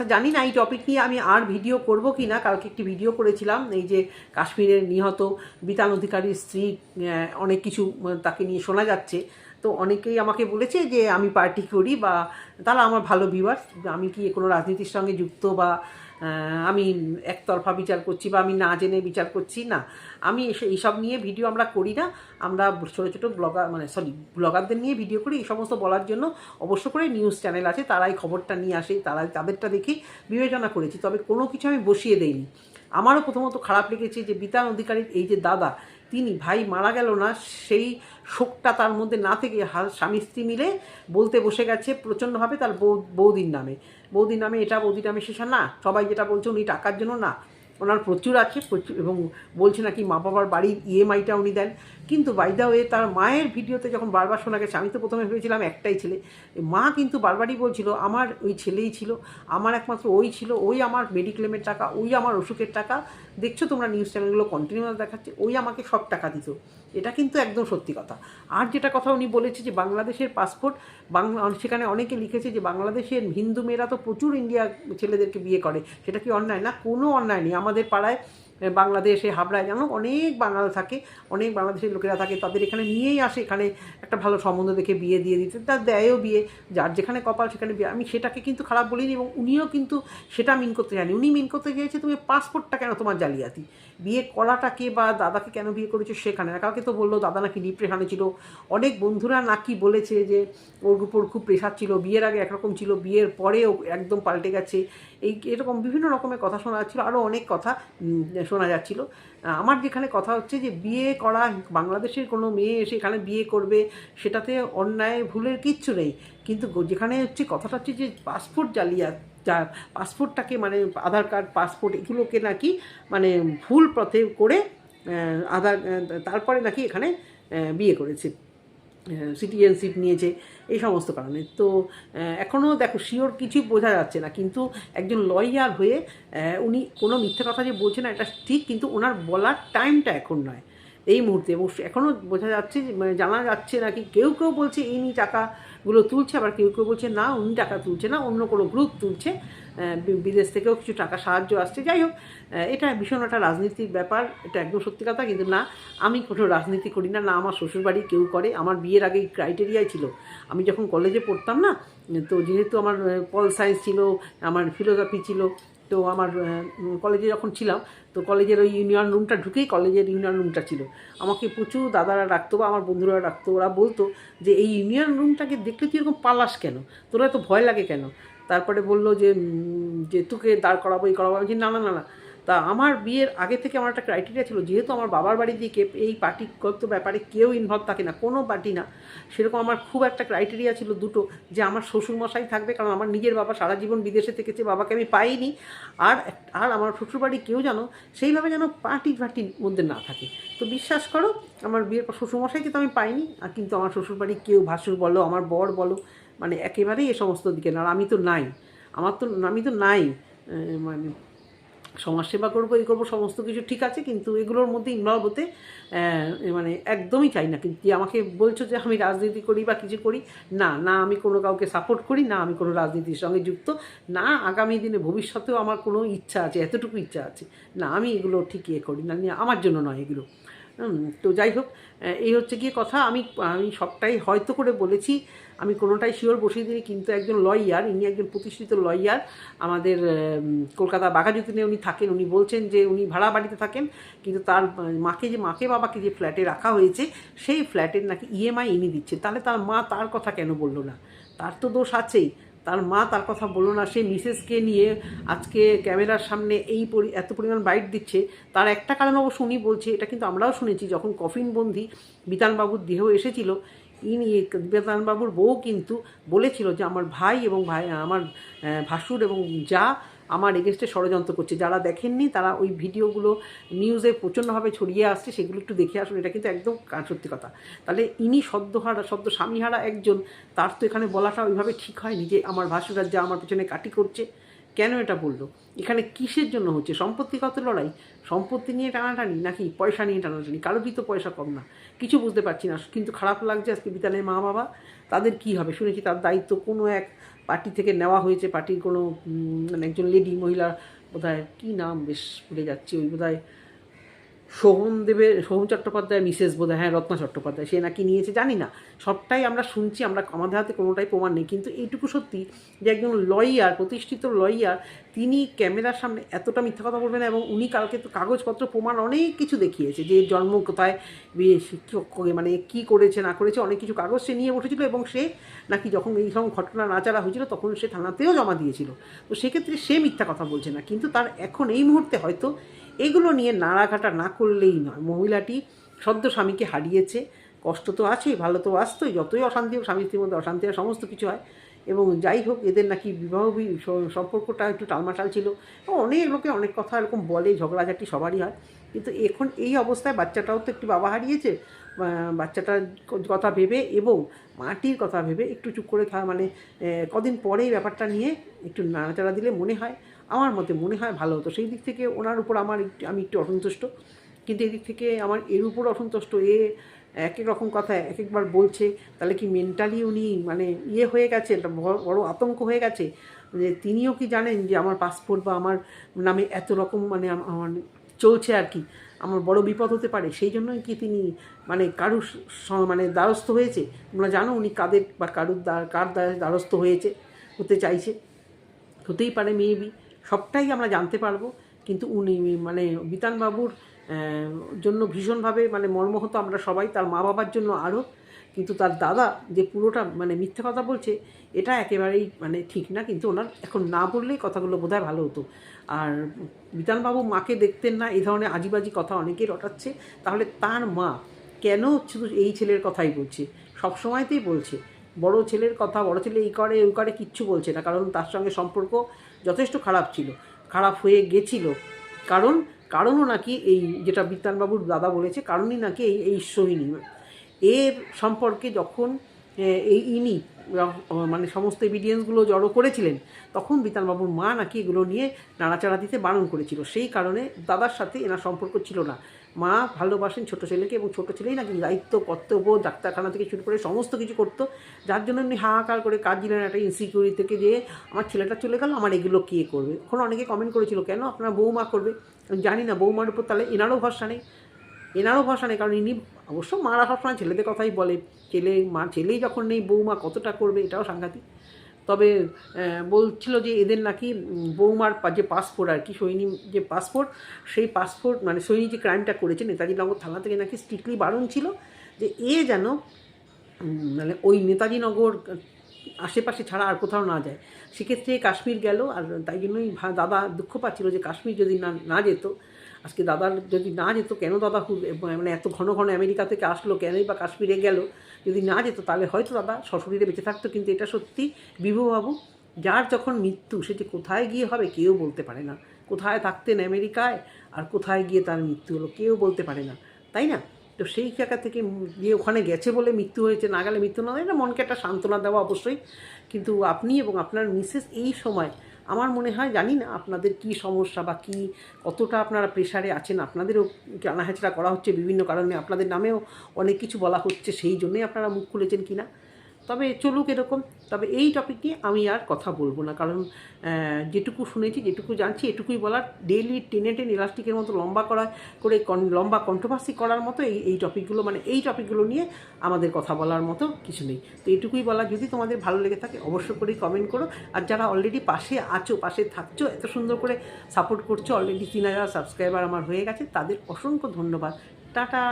আচ্ছা জানি না এই টপিক নিয়ে আমি আর ভিডিও করব কি না কালকে একটি ভিডিও করেছিলাম, এই যে কাশ্মীরের নিহত বিতান অধিকারীর স্ত্রী অনেক কিছু তাকে নিয়ে শোনা যাচ্ছে। তো অনেকেই আমাকে বলেছে যে আমি পার্টি করি বা তারা আমার ভালো ভিউয়ার্স আমি কি কোনো রাজনীতির সঙ্গে যুক্ত বা আমি একতরফা বিচার করছি বা আমি না জেনে বিচার করছি, না। আমি এইসব নিয়ে ভিডিও আমরা করি না। আমরা ছোটো ছোটো ব্লগার মানে সরি, ব্লগারদের নিয়ে ভিডিও করি। এই সমস্ত বলার জন্য অবশ্য করে নিউজ চ্যানেল আছে, তারাই খবরটা নিয়ে আসে তারা তাদেরটা দেখেই বিবেচনা করেছি। তবে কোনো কিছু আমি বসিয়ে দেইনি। আমারও প্রথমত খারাপ লেগেছে যে বিতান অধিকারীর এই যে দাদা তিনি ভাই মারা গেল না, সেই শোকটা তার মধ্যে না থেকে স্বামী স্ত্রী মিলে বলতে বসে গেছে প্রচণ্ডভাবে তার বৌ বৌদির নামে। বৌদির নামে এটা, বৌদির নামে শেষা না, সবাই যেটা বলছে উনি টাকার জন্য না। ওনার প্রচুর আছে, প্রচুর, এবং বলছে নাকি মা বাবার বাড়ির ইএমআইটা উনি দেন। কিন্তু বাইদা হয়ে তার মায়ের ভিডিওতে যখন বারবার শোনা গেছে, আমি তো প্রথমে ভেবেছিলাম একটাই ছেলে। মা কিন্তু বারবারই বলছিল, আমার ওই ছেলেই ছিল, আমার একমাত্র ওই ছিল, ওই আমার মেডিক্লেমের টাকা, ওই আমার ওষুধের টাকা। দেখছ তোমরা নিউজ চ্যানেলগুলো কন্টিনিউয়াস দেখাচ্ছে, ওই আমাকে সব টাকা দিত। এটা কিন্তু একদম সত্যি কথা। আর যেটা কথা উনি বলেছে যে বাংলাদেশের পাসপোর্ট বাংলা, সেখানে অনেকে লিখেছে যে বাংলাদেশের হিন্দু মেয়েরা তো প্রচুর ইন্ডিয়া ছেলেদেরকে বিয়ে করে। সেটা কি অন্যায়? না, কোনো অন্যায় নেই। আমাদের পাড়ায় বাংলাদেশে হাবড়ায় জানো অনেক বাঙাল থাকে, অনেক বাংলাদেশের লোকেরা থাকে, তাদের এখানে নিয়েই আসে, এখানে একটা ভালো সম্বন্ধ দেখে বিয়ে দিয়ে দিতে তার দেয়ও বিয়ে, যার যেখানে কপাল সেখানে বিয়ে, আমি সেটাকে কিন্তু খারাপ বলিনি এবং উনিও কিন্তু সেটা মিন করতে জানি উনি মিন করতে গিয়েছে তুমি পাসপোর্টটা কেন তোমার জালিয়াতি? বিয়ে করাটাকে বা দাদাকে কেন বিয়ে করেছ সেখানে না। কাউকে তো বলল, দাদা নাকি ডিপ্রেশনে ছিল। অনেক বন্ধুরা নাকি বলেছে যে, ওর উপর খুব প্রেশার ছিল। বিয়ের আগে একরকম ছিল, বিয়ের পরেও একদম পাল্টে গেছে। এই এরকম বিভিন্ন রকমের কথা শোনা যাচ্ছিল আরও অনেক কথা শোনা যাচ্ছিল। আমার যেখানে কথা হচ্ছে যে, বিয়ে করা, বাংলাদেশের কোনো মেয়ে এসে এখানে বিয়ে করবে, সেটাতে অন্যায়, ভুলের কিচ্ছু নেই। কিন্তু যেখানে হচ্ছে কথাটা হচ্ছে যে পাসপোর্ট জালিয়া যা পাসপোর্টটাকে মানে আধার কার্ড, পাসপোর্ট এগুলোকে নাকি মানে ভুল পথে করে আধার তারপরে নাকি এখানে বিয়ে করেছে সিটিজেনশিপ নিয়েছে, এই সমস্ত কারণে। তো এখনও দেখো শিওর কিছুই বোঝা যাচ্ছে না, কিন্তু একজন লয়ার হয়ে উনি কোনো মিথ্যে কথা যে বলছে না, এটা ঠিক, কিন্তু ওনার বলার টাইমটা এখন নয়। এই মুহূর্তে, এবং এখনও বোঝা যাচ্ছে মানে জানা যাচ্ছে নাকি কেউ কেউ বলছে ইনি টাকাগুলো তুলছে, আবার কেউ কেউ বলছে, না, উনি টাকা তুলছে না, অন্য কোনো গ্রুপ তুলছে। বিদেশ থেকেও কিছু টাকা সাহায্য আসছে। যাই হোক এটা ভীষণ একটা রাজনীতির ব্যাপার, এটা একদম সত্যি কথা, কিন্তু না, আমি কোনো রাজনীতি করি না না আমার শ্বশুরবাড়ি কেউ করে। আমার বিয়ের আগে ক্রাইটেরিয়াই ছিল। আমি যখন কলেজে পড়তাম না, তো যেহেতু আমার পল সায়েন্স ছিল, আমার ফিলোসফি ছিল তো আমার কলেজে যখন ছিলাম, তো কলেজের ওই ইউনিয়ন রুমটা ঢুকেই কলেজের ইউনিয়ন রুমটা ছিল। আমাকে প্রচুর দাদারা ডাকতো বা আমার বন্ধুরা ডাকতো, ওরা বলতো যে, এই ইউনিয়ন রুমটাকে দেখলে তুই এরকম পালাস কেন? তোরা এত ভয় লাগে কেন? তারপরে বলল যে যে তোকে দাঁড় করাবো, এই করাবো। আমি না না না না। তা আমার বিয়ের আগে থেকে আমার একটা ক্রাইটেরিয়া ছিল, যেহেতু আমার বাবার বাড়ি দিকে এই পার্টি পার্টিগত ব্যাপারে কেউ ইনভলভ থাকে না, কোনো পার্টি না, সেরকম আমার খুব একটা ক্রাইটেরিয়া ছিল দুটো, যে আমার শ্বশুরমশাই থাকবে, কারণ আমার নিজের বাবা সারা জীবন বিদেশে থেকেছে, বাবাকে আমি পাইনি, আর আর আমার শ্বশুরবাড়ি কেউ যেন সেইভাবে যেন পার্টি ফার্টির মধ্যে না থাকে। তো বিশ্বাস করো, আমার বিয়ের পর শ্বশুরমশাইকে তো আমি পাইনি, আর কিন্তু আমার শ্বশুরবাড়ি কেউ ভাসুর বলো, আমার বর বলো মানে একেবারেই এ সমস্ত দিকে না আর আমি তো নাই, আমার তো আমি তো নাই মানে সমাজসেবা করব, এই করব, সমস্ত কিছু ঠিক আছে, কিন্তু এগুলোর মধ্যে ইনভলভ হতে মানে একদমই চাই না। কিন্তু আমাকে বলছো যে আমি রাজনীতি করি বা কিছু করি, না না আমি কোনো কাউকে সাপোর্ট করি, না আমি কোনো রাজনীতির সঙ্গে যুক্ত, না, আগামী দিনে ভবিষ্যতেও আমার কোনো ইচ্ছা আছে, এতটুকু ইচ্ছা আছে, না, আমি এগুলো ঠিক ইয়ে করি না আমার জন্য নয় এগুলো। তো যাই হোক এই হচ্ছে গিয়ে কথা, আমি আমি সবটাই হয়তো করে বলেছি আমি কোনোটাই শিওর বসিয়ে দিই কিন্তু একজন লয়ার ইনি একজন প্রতিষ্ঠিত লয়ার আমাদের কলকাতা বাঘাযতীনে উনি থাকেন। উনি বলছেন যে উনি ভাড়া বাড়িতে থাকেন, কিন্তু তার মাকে যে, মাকে বাবাকে যে ফ্ল্যাটে রাখা হয়েছে, সেই ফ্ল্যাটের নাকি ইএমআই ইনি দিচ্ছে। তাহলে তার মা তার কথা কেন বলল না? তার তো দোষ আছেই। তার মা তার কথা বলল না। সে মিসেসকে নিয়ে আজকে ক্যামেরার সামনে এই পরি, এত পরিমাণ বাইট দিচ্ছে। তার একটা কারণ অবশ্য উনি বলছে, এটা কিন্তু আমরাও শুনেছি, যখন কফিনবন্দি বিতানবাবুর দেহ এসেছিল ইনি বিতানবাবুর বউ কিন্তু বলেছিল যে আমার ভাই এবং ভাই, আমার ভাসুর এবং যা আমার এগেনস্টে ষড়যন্ত্র করছে। যারা দেখেননি তারা ওই ভিডিওগুলো নিউজে প্রচণ্ডভাবে ছড়িয়ে আসছে, সেগুলো একটু দেখে আসুন, এটা কিন্তু একদম সত্যি কথা। তাহলে ইনি সদ্যহারা সদ্য স্বামীহারা একজন, তার তো এখানে বলাটা ওইভাবে ঠিক হয়নি যে আমার ভাসুরার যা আমার পেছনে কাটি করছে। কেন এটা বলল? এখানে কিসের জন্য হচ্ছে? সম্পত্তিগত লড়াই? সম্পত্তি নিয়ে টানাটানি নাকি পয়সা নিয়ে টানাটানি? কারোরই তো পয়সা কম না। কিছু বুঝতে পারছি না। কিন্তু খারাপ লাগছে আজকে বিদ্যালয়ের মা বাবা? তাদের কি হবে? শুনেছি তার দায়িত্ব কোনো এক পার্টি থেকে নেওয়া হয়েছে। পার্টির কোনো মানে একজন লেডি মহিলা বোধহয় কী নাম? বেশ ভুলে যাচ্ছে। ওই বোধহয় সোহম দেবের সোহম চট্টোপাধ্যায় মিসেস বোধহয় হ্যাঁ রত্না চট্টোপাধ্যায়, সে নাকি নিয়েছে, জানি না। সবটাই আমরা শুনছি, আমরা আমাদের হাতে কোনোটাই প্রমাণ নেই। কিন্তু এইটুকু সত্যি যে একজন লয়ার, প্রতিষ্ঠিত লয়ার, তিনি ক্যামেরার সামনে এতটা মিথ্যা কথা বলবেন এবং উনি কালকে তো কাগজপত্র, প্রমাণ অনেক কিছু দেখিয়েছে যে জন্ম কোথায় মানে কি করেছে, না করেছে, অনেক কিছু কাগজ সে নিয়ে বসেছিল এবং সে নাকি যখন এই সব ঘটনা নাচারা হয়েছিল তখন সে থানাতেও জমা দিয়েছিল। তো সেক্ষেত্রে সে মিথ্যা কথা বলছে না। কিন্তু তার এখন এই মুহূর্তে হয়তো এগুলো নিয়ে নাড়াঘাটা না করলেই নয়। মহিলাটি সদ্য স্বামীকে হারিয়েছে। কষ্ট তো আছেই, ভালো তো আসতোই। যতই অশান্তি হোক স্বামী স্ত্রীর মধ্যে অশান্তি হয়, সমস্ত কিছু হয়। এবং যাই হোক, এদের নাকি বিবাহ সম্পর্কটা একটু টালমাটাল ছিল। অনেক লোকে অনেক কথা এরকম বলে, ঝগড়াঝাটি সবারই হয়। কিন্তু এখন এই অবস্থায় বাচ্চাটাও তো একটু বাবা হারিয়েছে। বাচ্চাটার কথা ভেবে এবং মাটির কথা ভেবে একটু চুপ করে খাওয়া মানে কদিন পরেই ব্যাপারটা নিয়ে একটু নাড়াচাড়া দিলে মনে হয়। আমার মতে মনে হয় ভালো হতো। সেই দিক থেকে ওনার উপর আমার একটু আমি একটু অসন্তুষ্ট। কিন্তু এদিক থেকে আমার এর উপর অসন্তুষ্ট। এ এক এক রকম কথা এক একবার বলছে। তাহলে কি মেন্টালি উনি মানে ইয়ে হয়ে গেছে? একটা বড়- আতঙ্ক হয়ে গেছে? যে তিনিও কি জানেন যে আমার পাসপোর্ট বা আমার নামে এত রকম মানে আম- আমার চলছে আর কি? আমার বড় বিপদ হতে পারে। সেই জন্যই কি তিনি মানে কারুর মানে দ্বারস্থ হয়েছে? তোমরা জানো উনি কাদের বা কারুর দ্বার কার দ্বারা দ্বারস্থ হয়েছে, হতে চাইছে। হতেই পারে মেবি সবটাই আমরা জানতে পারব। কিন্তু উনি মানে বিতানবাবুর জন্য ভীষণভাবে মানে মর্মহত আমরা সবাই, তার মা বাবার জন্য আরও কিন্তু তার দাদা যে পুরোটা মানে মিথ্যে কথা বলছে, এটা একেবারেই মানে ঠিক না। কিন্তু ওনার এখন না বললেই কথাগুলো বোধহয় ভালো হতো। আর বিতানবাবু মাকে দেখতেন না, এই ধরনের আজিবাজি কথা অনেকেই রটাচ্ছে। তাহলে তার মা কেন শুধু এই ছেলের কথাই বলছে? সব সময়তেই বলছে। বড় ছেলের কথা, বড় ছেলে এই করে, ওই করে, কিচ্ছু বলছে না। কারণ তার সঙ্গে সম্পর্ক যথেষ্ট খারাপ ছিল। খারাপ হয়ে গেছিল। কারণ, কারণও নাকি এই যেটা বিতানবাবুর দাদা বলেছে, কারণই নাকি এই এই সোহিনী এর সম্পর্কে যখন এই ইনি মানে সমস্ত এভিডিয়েন্সগুলো জড়ো করেছিলেন, তখন বিতানবাবুর মা নাকি এগুলো নিয়ে নাড়াচাড়া দিতে বারণ করেছিল। সেই কারণে দাদার সাথে এনার সম্পর্ক ছিল না। মা ভালোবাসেন ছোট ছেলেকে এবং ছোট ছেলেই নাকি দায়িত্ব, কর্তব্য, ডাক্তারখানা থেকে শুরু করে সমস্ত কিছু করতো। যার জন্য উনি হাহাকার করে কাজ দিলেন একটা ইনসিকিউরিটি থেকে যে আমার ছেলেটা চলে গেল, আমার এগুলো কে করবে? এখন অনেকে কমেন্ট করেছিল, কেন আপনার বৌমা করবে? জানি না, বৌমার উপর তাহলে এনারও ভরসা নেই। এনারও ভরসা নেই, কারণ ইনি অবশ্য মারা সবসময় ছেলেদের কথাই বলে, ছেলে, মা ছেলেই যখন নেই, বৌমা কতটা করবে? এটাও সাংঘাতিক। তবে বলছিল যে এদের নাকি বৌমার যে পাসপোর্ট আর কি, সৈনী যে পাসপোর্ট, সেই পাসপোর্ট মানে সৈনী যে ক্রাইমটা করেছে নেতাজি নগর থানা থেকে নাকি স্ট্রিক্টলি বারণ ছিল যে এ যেন মানে ওই নেতাজি নগর আশেপাশে ছাড়া আর কোথাও না যায়। সেক্ষেত্রে কাশ্মীর গেল আর তাই জন্যই দাদা দুঃখ পাচ্ছিল যে কাশ্মীর যদি না না যেত আজকে দাদার যদি না যেত, কেন দাদা মানে এত ঘন ঘন আমেরিকা থেকে আসলো, কেনই বা কাশ্মীরে গেল, যদি না যেত, তাহলে হয়তো দাদা সশরীরে বেঁচে থাকতো, কিন্তু এটা সত্যি বিভুবাবু, যার যখন মৃত্যু, সে যে কোথায় গিয়ে হবে কেউ বলতে পারে না। কোথায় থাকতেন আমেরিকায়, আর কোথায় গিয়ে তার মৃত্যু হলো কেউ বলতে পারে না। তাই না? তো সেই জায়গা থেকে গিয়ে ওখানে গেছে বলে মৃত্যু হয়েছে, না গেলে মৃত্যু না এটা মনকে একটা সান্ত্বনা দেওয়া অবশ্যই। কিন্তু আপনি এবং আপনার মিসেস এই সময় আমার মনে হয় জানি না আপনাদের কি সমস্যা বা কি, কতটা আপনারা প্রেশারে আছেন, আপনাদেরও কানাহেচড়া করা হচ্ছে বিভিন্ন কারণে, আপনাদের নামেও অনেক কিছু বলা হচ্ছে, সেই জন্যই আপনারা মুখ খুলেছেন কিনা। তবে চলুক এরকম। তবে এই টপিক নিয়ে আমি আর কথা বলব না। কারণ যেটুকু শুনেছি, যেটুকু জানছি, এটুকুই বলার। ডেইলি টেনে টেনে ইলাস্টিকের মতো লম্বা করা, করে লম্বা কন্ট্রোভার্সি করার মতো এই এই টপিকগুলো মানে এই টপিকগুলো নিয়ে আমাদের কথা বলার মতো কিছু নেই। তো এটুকুই বলা, যদি তোমাদের ভালো লেগে থাকে অবশ্য করেই কমেন্ট করো। আর যারা অলরেডি পাশে আছো, পাশে থাকছো, এত সুন্দর করে সাপোর্ট করছ অলরেডি তিন হাজার সাবস্ক্রাইবার আমার হয়ে গেছে, তাদের অসংখ্য ধন্যবাদ। টাটা!